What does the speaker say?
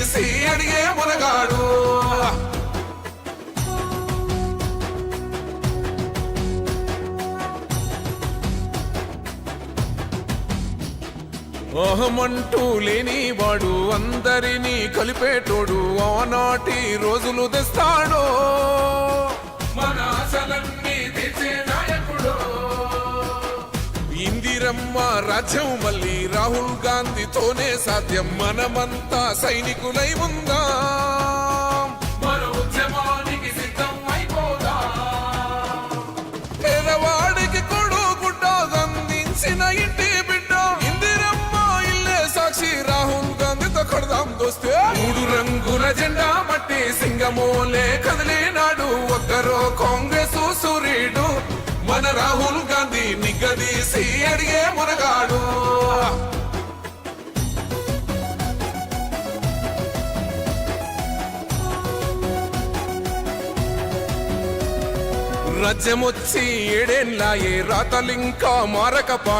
తీసి అడిగే మునగాడు. అహమంటూ లేని వాడు అందరినీ కలిపేటోడు ఆనాటి రోజులు తెస్తాడు. మన ఇందిరమ్మ రాజ్యం మళ్ళీ రాహుల్ గాంధీతోనే సాధ్యం. మనమంతా సైనికులై ఉందా. మన పేదవాడికి కొడు గుడ్డ అందించిన ఇంటి బిడ్డ. ఇందిరమ్మ ఇల్లే సాక్షి రాహుల్ గాంధీతో కొడదాం దోస్తే. మూడు రంగుల జెండా బట్టి సింగమోలే కదిలినాడు నిగ్గదీసి అడిగే మునగాడు. రజ్యమొచ్చి ఏడేళ్ళ ఏ రాతలింకా మారకపా